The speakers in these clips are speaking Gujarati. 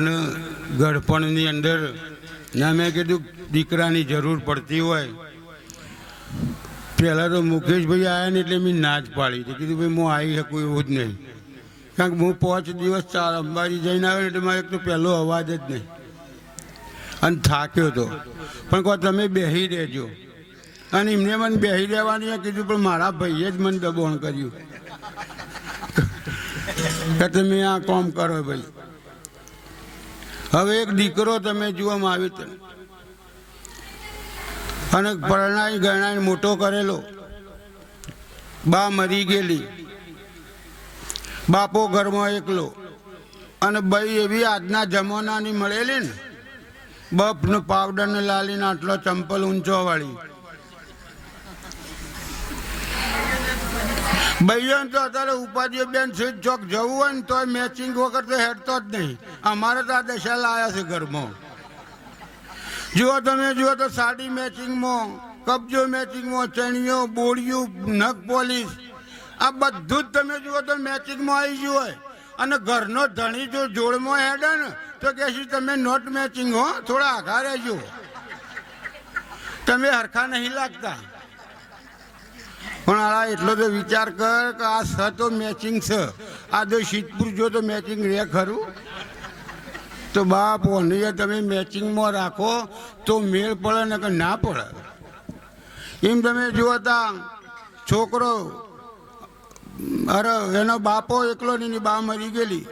અને ગળપણની અંદર ના મેં કીધું દીકરાની જરૂર પડતી હોય. પહેલાં તો મુકેશભાઈ આવ્યા ને એટલે મેં ના પાડી હતી. કીધું ભાઈ, હું આવી શકું એવું જ નહીં. કારણ કે હું પાંચ દિવસ ચાર અંબાજી જઈને આવ્યો એટલે મારે એક તો પહેલો અવાજ જ નહીં. અને થાક્યો હતો પણ કહો, તમે બેસી રહેજો. અને એમને મને બેસી રહેવાની કીધું, પણ મારા ભાઈએ જ મને દબોણ કર્યું. કે તમે આ કામ કરો ભાઈ. હવે એક દીકરો તમે જોવામાં આવ્યો તમે. અને પરણાઈ ગણાઈ મોટો કરેલો. બા મરી ગયેલી. બાપો ઘરમાં એકલો. અને બઈ એવી આજના જમાનાની મળેલી ને. બફ ને પાવડર ને લાલીને આટલો ચંપલ ઊંચો વાળી. ભાઈઓ તો અત્યારે ઉપાધિઓ બેન સીટ ચોક જવું હોય ને તોય મેચિંગ વગર તો હેડતો જ નહીં. અમારે તો આ દશા લાયા છે ઘરમાં. જુઓ તમે, જુઓ તો સાડી મેચિંગમાં કબજો મેચિંગમાં ચણિયો બોડિયું નખ પોલીસ, આ બધું જ તમે જુઓ તો મેચિંગમાં આવી ગયું હોય. અને ઘરનો ધણી જો જોડમાં હેડે ને, તો કે છે, તમે નોટ મેચિંગ હો, થોડા આઘા રહેજો. તમે હરખા નહીં લાગતા. પણ આ એટલો તો વિચાર કર કે આ સ તો મેચિંગ છે આ જો શીતપુર જો તો મેચિંગ રે ખરું. તો બાપ ઓનીએ તમે મેચિંગમાં રાખો તો મેળ પડે ને કે ના પડે. એમ તમે જુઓ તા છોકરો, અરે એનો બાપો એકલો ને બા મરી ગયેલી.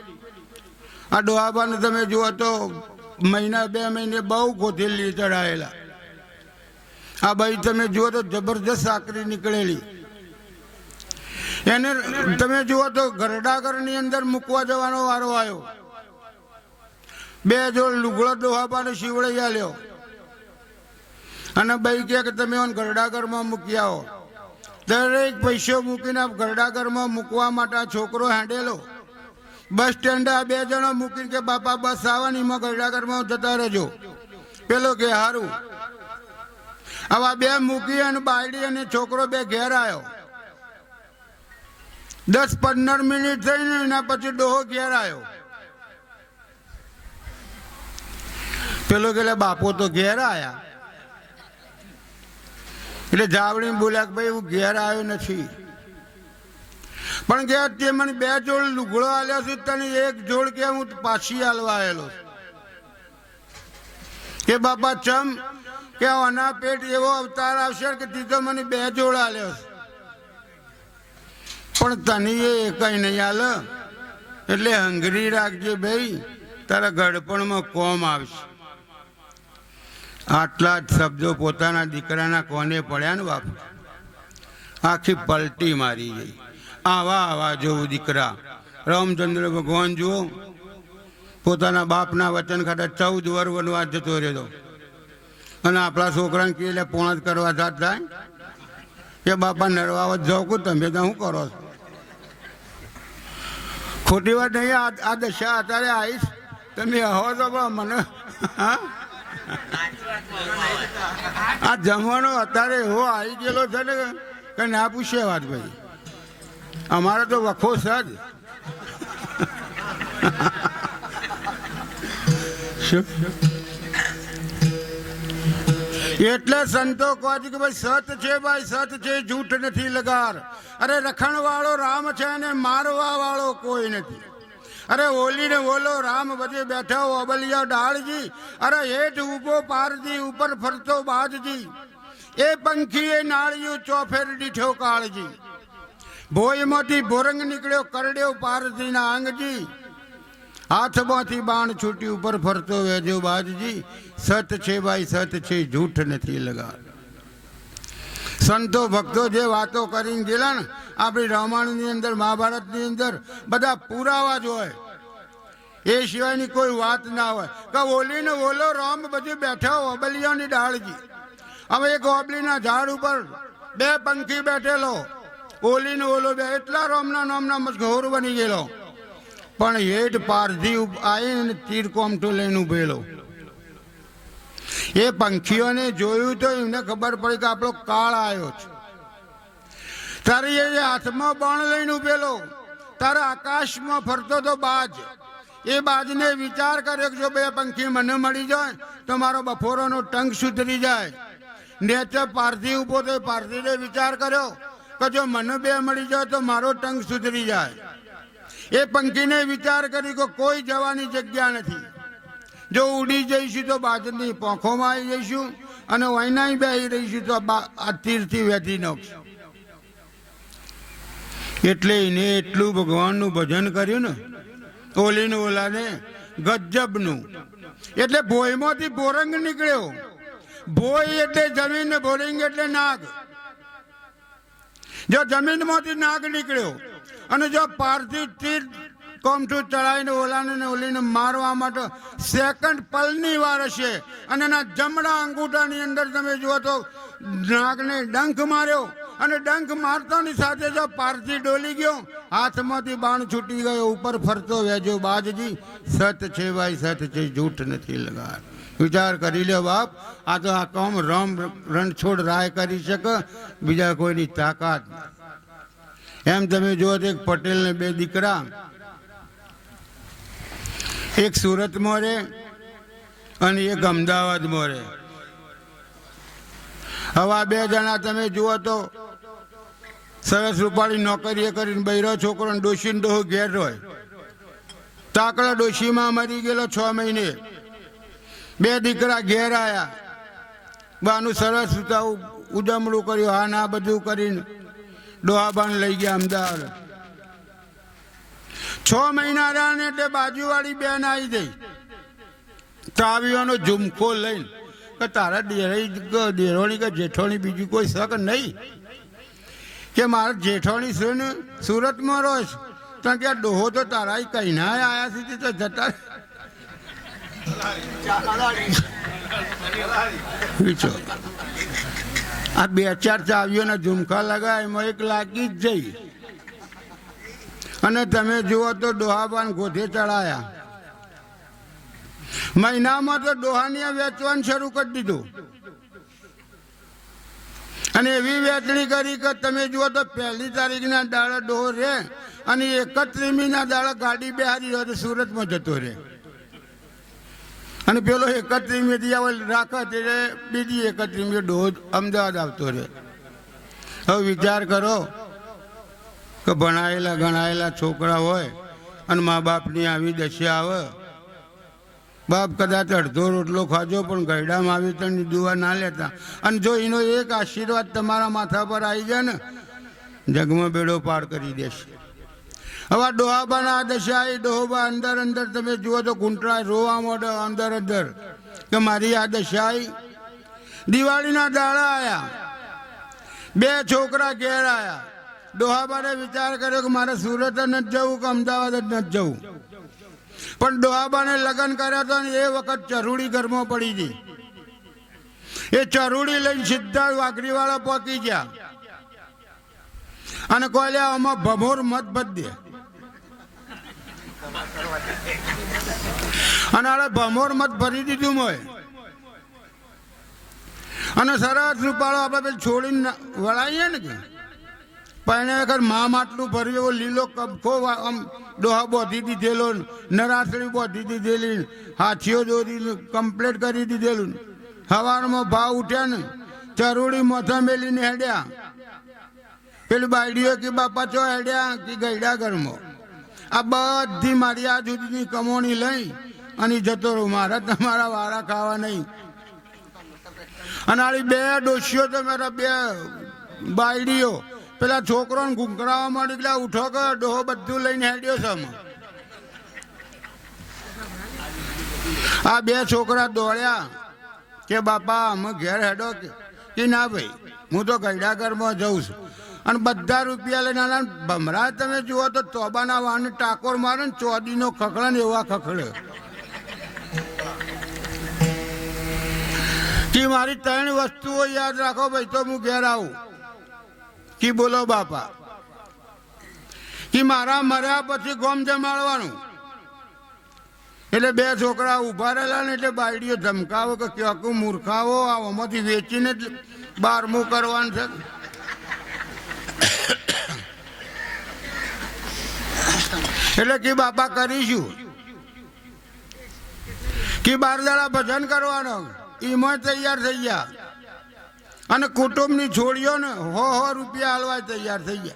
આ ડોહાબાને તમે જુઓ તો મહિના, બે મહિને બહુ ગોથેલી ચડાયેલા. આ ભાઈ તમે જુઓ તો જબરજસ્ત આકરી નીકળેલી. એને તમે જુઓ તો ગરડાગરની અંદર મૂકવા જવાનો વારો આવ્યો. બે જોડ લુગડો ડોહાબાને શીવડાઈ આલ્યો અને ભાઈ કહે કે તમે ગરડાગરમાં મૂકી આવો દરેક પૈસો મૂકીને ગરડાગરમાં મૂકવા માટે છોકરો હેંડેલો. બસ સ્ટેન્ડ આ બે જણો મૂકીને કે બાપા બસ આવવાની એમાં ગરડાગરમાં જતા રહેજો. પેલો કે હારું. આવા બે મૂકી અને બાયડી અને છોકરો બે ઘેર આવ્યો. દસ પંદર મિનિટ થઈને એના પછી ડોહો ઘેર આવ્યો પેલો કે બાપો તો ઘેર આવ્યા એટલે જાવડી બોલ્યા કે, ભાઈ, હું ઘેર આવ્યો નથી. પણ કે તે મને બે જોડ લુગડો આલ્યો છે, તને એક જોડ કે હું પાછી આલવા આવેલો કે, બાપા, ચમ કે આના પેટ એવો અવતાર આવશે કે તીધો મને બે જોડ આલ્યો છે. પણ તને એ કઈ નહીં હાલ. એટલે હંગરી રાખજે ભાઈ તારા ગડપણમાં કોમ આવશે. આટલા જ શબ્દો પોતાના દીકરાના કોને પડ્યા ને બાપ? આખી પલટી મારી ગઈ. આવા આવા જોવું દીકરા. રામચંદ્ર ભગવાન જુઓ, પોતાના બાપના વચન ખાતા ચૌદ વર વનવાસ જતો રહ્યો અને આપણા છોકરાને કે એટલે પોણા કરવા જાત થાય? કે બાપા નરવાવત જાઓ કે તમે તો શું કરો છો? ખોટી વાત નહીં, આ આ દશા અત્યારે આવીશ. તમે હો તો પણ મને આ જમવાનો અત્યારે એવો આવી ગયેલો છે ને કે ના પૂછે વાત ભાઈ અમારે તો વખો છે જ. શું? એટલે સંતો કહે કે ભાઈ સત છે ભાઈ, સત છે, જૂઠ નથી લગાર. અરે રખણ વાળો રામ છે અને મારવા વાળો કોઈ નથી. અરે ઓલી ને ઓલો રામ બધે બેઠા અબલિયા ડાળજી. અરે હેઠ ઊભો પારજી, ઉપર ફરતો બાજજી. એ પંખીએ નાળિયું ચોફેર દીઠો કાળજી. ભોયમાંથી ભોરંગ નીકળ્યો, કરડ્યો પારજીના આંગજી. હાથમાંથી બાણ છૂટી ઉપર ફરતો વેજો બાજજી, સત છે ભાઈ, સત છે, જૂઠ નથી લગા સંતો ભક્તો જે વાતો કરીને ગયેલા ને આપણી રામાયણની અંદર, મહાભારતની અંદર, બધા પુરાવા જ હોય. એ સિવાયની કોઈ વાત ના હોય. કે ઓલીને ઓલો રામ બધું બેઠા ઓબલિયાની ડાળજી. હવે એક ઓબલીના ઝાડ ઉપર બે પંખી બેઠેલો. ઓલીને ઓલો બે, એટલા રામના નામના મશહૂર બની ગયેલો. પણ હેઠ પારધી આવીને તીર કોમઠો લઈને ઉભેલો એ પંખીઓને જોયું તો એમને ખબર પડી કે આપણો કાળ આવ્યો છે. તારે એ હાથમાં બાણ લઈને ઉભેલો તારે આકાશમાં ફરતો તો બાજ. એ બાજને વિચાર કર્યો કે જો બે પંખી મને મળી જાય તો મારો બફોરોનો ટંક સુધરી જાય. નેચે પારધી ઊભો તો પારધીને વિચાર કર્યો કે જો મને બે મળી જાય તો મારો ટંક સુધરી જાય. એ પંખીને વિચાર કર્યો કે કોઈ જવાની જગ્યા નથી. જો ઉડી જઈશું તો બાજરની પોંખોમાં આવી જઈશું અને વૈનાઈ બેસી રહીશું તો આ તીરથી વેધી નાખશું. એટલે એને એટલું ભગવાનનું ભજન કર્યું ને, ઓલીને ઓલાને ગજબનું. એટલે ભોયમાંથી બોરંગ નીકળ્યો. ભોય એટલે જમીન ને બોરિંગ એટલે નાગ. જો જમીનમાંથી નાગ નીકળ્યો અને જો પારથી તીર કોમઠું ચડાવીને ઓલાને ને ઓલીને મારવા માટે સેકન્ડ પલની વાર હશે. અને એના જમણા અંગૂઠાની અંદર તમે જુઓ તો નાગને ડંખ માર્યો. અને ડંખ મારતાની સાથે જો પારથી ડોલી ગયો, હાથમાંથી બાણ છૂટી ગયો, ઉપર ફરતો વેજો બાજજી, સત છે ભાઈ, સત છે, જૂઠ નથી લગાડ. વિચાર કરી લ્યો બાપ, આ તો આ કોમ રમ રણછોડ રાય કરી શકે, બીજા કોઈની તાકાત એમ તમે જુઓ તો એક પટેલ ને બે દીકરા, એક સુરતમાં રહે અને એક અમદાવાદમાં રહે હવે બે જણા તમે જુઓ તો સરસ રૂપાળી નોકરીએ કરીને બૈરો છોકરો ડોશીને ડોશી ડોહો ઘેર હોય તાકડા ડોશીમાં મરી ગયેલો છ મહિને. બે દીકરા ઘેર આવ્યા બાનું સરસ ઉતાવું ઉજમણું કર્યું, હા ના બધું કરીને ડોહાબાન લઈ ગયા અમદાવાદ. છ મહિના રહ્યા ને એટલે બાજુવાળી બેન આવી ગઈ. તાવીઓનો ઝુમકો લઈને કે તારા ડેરાઈ ડેરોની કે જેઠોણી બીજું કોઈ શક નહીં. કે મારા જેઠોણી સુન સુરતમાં રહો છે. કારણ કે ડોહો તો તારા કઈ ના આયા સુધી તો જતા વિચો આ બે ચાર ચાવીઓના ઝુમખા લગાય, એમાં એક લાગી જ જઈ. અને તમે જુઓ તો ડોહાબાન ગોધે ચડાયા. મહિનામાં તો ડોહાની વેચવાનું શરૂ કરી દીધું. અને એવી વેચણી કરી કે તમે જુઓ તો પહેલી તારીખના દાડે ડોહો રે અને એકત્રીમીના દાડે ગાડી બેહારી હોય તો સુરતમાં જતો રહે અને પેલો એકત્રીમીથી આવે રાખે ત્યારે બીજી એકત્રીમી ડોઝ અમદાવાદ આવતો રહે. હવે વિચાર કરો કે ભણાયેલા ગણાયેલા છોકરા હોય અને મા બાપની આવી દશા આવે. બાપ કદાચ અડધો રોટલો ખાજો પણ ગયડામાં આવી તની દુવા ના લેતા. અને જો એનો એક આશીર્વાદ તમારા માથા પર આવી જાય ને, જગમાં બેડો પાર કરી દેશે. હવે ડોહાબાના દશા, એ ડોહોબા અંદર અંદર તમે જુઓ તો કુંટળા રોવા મોડે અંદર અંદર. કે મારી આ દશા દિવાળીના દાડા આવ્યા બે છોકરા ઘેર આવ્યા ડોહાબાને વિચાર કર્યો કે મારે સુરત જ નથી જવું કે અમદાવાદ જ નથી જવું. પણ ડોહાબાને લગ્ન કર્યા હતા ને એ વખત ચરૂડી ઘરમાં પડી ગઈ. એ ચરૂડી લઈને સીધા વાઘરીવાળા પહોંચી ગયા. અને કોલે આમાં ભમોર મત બદે અને આડે ભમોર મત ભરી દીધું મોય. અને સરસ રૂપાળો આપણે છોડીને વળાઈએ ને કે? પણ વખત મા માટલું ભર્યું એવો લીલો કબખો આમ ડોહા બોધી દીધેલો ને નરાસડી બોધી દીધેલી હાથીઓ દોરી કમ્પ્લેટ કરી દીધેલું સવારમાં ભાવ ઉઠ્યા ને, ચરુડી મોથા મેલીને હેડ્યા. પેલી બાયડીઓ કે બાપા ચો હેડ્યા કે ગયડા ઘરમાં? આ બધી મારી આ જુદીની કમોણી લઈ અને જતો રહું. મારા તમારા વાળા ખાવા નહીં. અને આળી બે ડોશીઓ તો મારા બે બાયડીઓ. પેલા છોકરોને ઘૂંઘરાવા માંડી એટલે ઉઠો કે ડોહો બધું લઈને હેડ્યો છે. આ બે છોકરા દોડ્યા કે બાપા, અમે ઘેર હેડો કે ના ભાઈ, હું તો ગયડાઘરમાં જઉં છું. અને બધા રૂપિયા લઈને આના ભમરા તમે જુઓ તો તોબાના વાહન ટાકોર મારે ને ચોદીનો ખખડે ને એવા ખખડે. કે મારી ત્રણ વસ્તુઓ યાદ રાખો ભાઈ તો હું ઘેર આવું. કે બોલો બાપા. કે મારા મર્યા પછી ગોમ જમાડવાનું. એટલે બે છોકરા ઊભા રહેલા ને એટલે બાયડીઓ ધમકાવો કે ક્યાંક મૂર્ખાવો આ આમાંથી વેચીને બારમું કરવાનું છે. એટલે કે બાપા કરીશું. કે બાર દાડા ભજન કરવાનો. એમાં તૈયાર થઈ ગયા. અને કુટુંબની છોડીઓ ને હો હો રૂપિયા હલવા તૈયાર થઈ ગયા.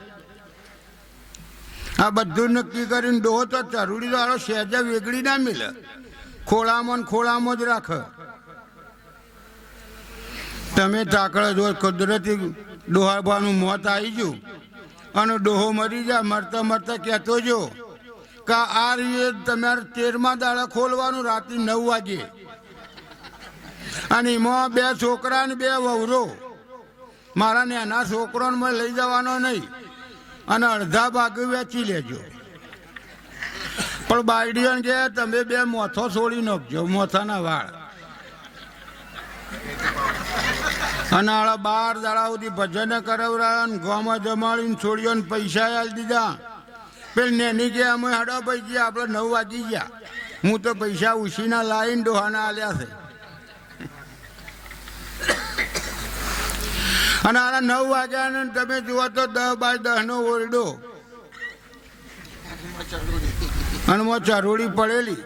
આ બધું નક્કી કરીને ડોહો તો ચરૂડી વાળો સહેજા વેગળી ના મિલે. ખોળામાં ખોળામાં જ રાખે. તમે તાકડે જો કુદરતી ડોહાબાનું મોત આવી ગયું. અને ડોહો મરી જાય, મરતા મરતા કહેતો જો કે આ રીતે તમારે તેરમા દાડા ખોલવાનું? રાત્રે નવ વાગે. અને એમાં બે છોકરા ને બે વહુરો. મારા નાના છોકરાને લઈ જવાનો નહીં. અને અડધા ભાગે વેચી લેજો. પણ બાયડીઓને કે તમે બે મોથો છોડી નાખજો, મોથાના વાળ. અને આળા બાર દાડા સુધી ભજન કરાવરા ગોમાં જમાડીને છોડીઓને પૈસા આલ દીધા. પેલી નેની કે અમે હડા ભાઈ ગયા આપણે નવ વાગી ગયા. હું તો પૈસા ઉછીના લાવીને ડોહાના આલ્યા છે. અને આના નવ વાગ્યા તમે જુઓ તો દસ બાય દસ નો ઓરડો. અને મો ચરોડી પડેલી.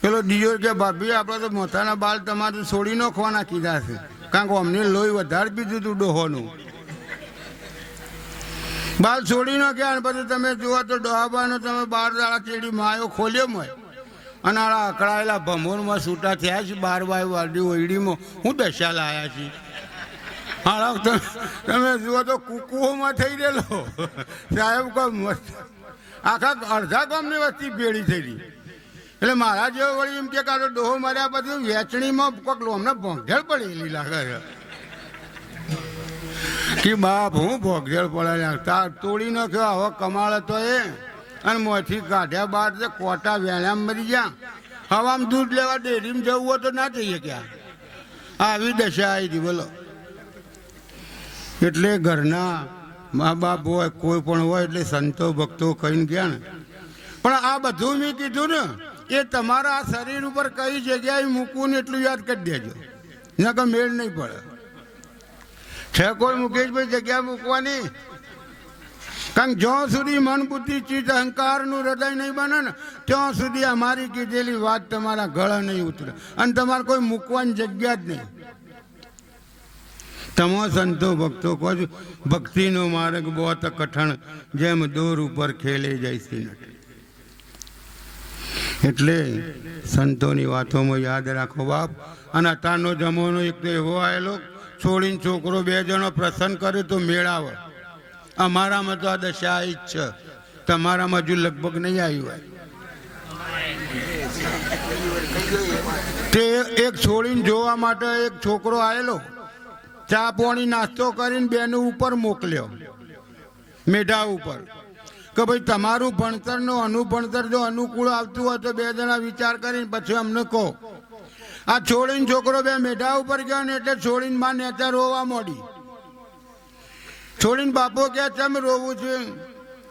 પેલો દિયોર કે, ભાભી આપણે તો મોથાના બાલ તમારે છોડી નાખવાના કીધા છે. કારણ કે અમને લોહી વધારે પીધું હતું ડોહોનું. બાલ છોડી ન અને પછી તમે જુઓ તો ડોહાબાનો તમે બાર દાડા ચેડી માયો ખોલ્યો મય. અને આડા અકળાયેલા ભમોરમાં છૂટા થયા છે, બાર બાય વાડી ઓયડીમાં. હું દશા લાયા છે. હાડા તમે જુઓ તો કુકુઓમાં થઈ ગયેલો સાહેબ કોઈ મસ્ત. આખા અડધા ગામની વસ્તી ભેળી ગઈ એટલે મારા જેવો વળી એમ કે કાઢો ડોહો માર્યા પછી વેચણીમાં કોઈક લોમને ભોંઘેલ પડેલી લાગે છે. કે બાપ, હું ભોગેલ પડે તાર તોડી નાખ્યો, હવે કમાળ હતો એ. અને મોથી કાઢ્યા બાર તો કોટા વેળા મરી ગયા. હવામાં દૂધ લેવા ડેરીમાં જવું હોય તો ના જઈએ ક્યાં? આવી દશા આવી હતી, બોલો. એટલે ઘરના મા બાપ હોય, કોઈ પણ હોય, એટલે સંતો ભક્તો કહીને ગયા ને. પણ આ બધું મેં કીધું ને, એ તમારા શરીર ઉપર કઈ જગ્યાએ મૂકવું ને એટલું યાદ કરી દેજો. નકર મેળ નહીં પડે. છે કોઈ મુકેશભાઈ જગ્યા મૂકવાની? કારણ જ્યાં સુધી મન બુદ્ધિ ચિત્ત, અહંકારનું હૃદય નહીં બને ને, ત્યાં સુધી અમારી કીધેલી વાત તમારા ગળા નહીં ઉતરે. અને તમારે કોઈ મૂકવાની જગ્યા જ નહીં. તમો સંતો ભક્તો કહો છો, ભક્તિનો માર્ગ બહુ કઠણ, જેમ દોર ઉપર ખેલે જઈશી નથી એટલે સંતોની વાતોમાં યાદ રાખો બાપ. અને અત્યારનો જમવાનો એક તો એવો આવેલો છોડીને છોકરો બે જણો પ્રસન્ન કરે તો મેળાવ. અમારામાં તો આ દશા આવી જ છે. તમારામાં હજુ લગભગ નહીં આવ્યું હોય. તે એક છોડીને જોવા માટે એક છોકરો આવેલો. ચા પાણી નાસ્તો કરીને બેને ઉપર મોકલ્યો. મેઢા ઉપર. કે ભાઈ, તમારું ભણતરનો અનુભણતર જો અનુકૂળ આવતું હોય તો બે જણા વિચાર કરીને પછી અમને કહો. આ છોડીને છોકરો બે મેઢા ઉપર ગયો ને એટલે છોડીને માં નેતા રોવા મોડી. છોડીને બાપો કે તમે રોવું છે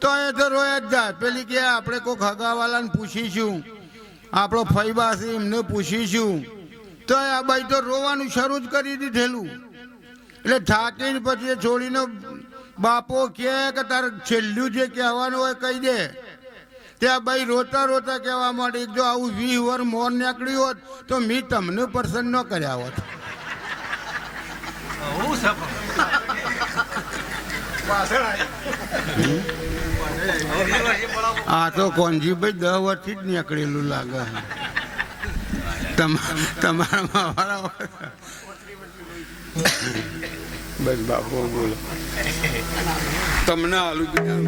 તો એ તો રોયા જ જાય પેલી કે આપણે કોઈ હગાવાલાને પૂછીશું. આપણો ફૈબા છે, એમને પૂછીશું. તો આ બાઈ તો રોવાનું શરૂ જ કરી દીધેલું. એટલે થાકીને પછી છોડીનો બાપો કે, તારે છેલ્લું જે કહેવાનું હોય કહી દે. ત્યાં ભાઈ રોતા રોતા કહેવા માંડી જો આવું વીસ વર મોર નીકળ્યું હોત તો મેં તમને પસંદ ન કર્યા હોત. આ તો કોનજીભાઈ દસ વર્ષથી જ નીકળેલું લાગે તમા- તમારામાં વાળા બસ બાપુ બોલો. તમને આલુ બીજા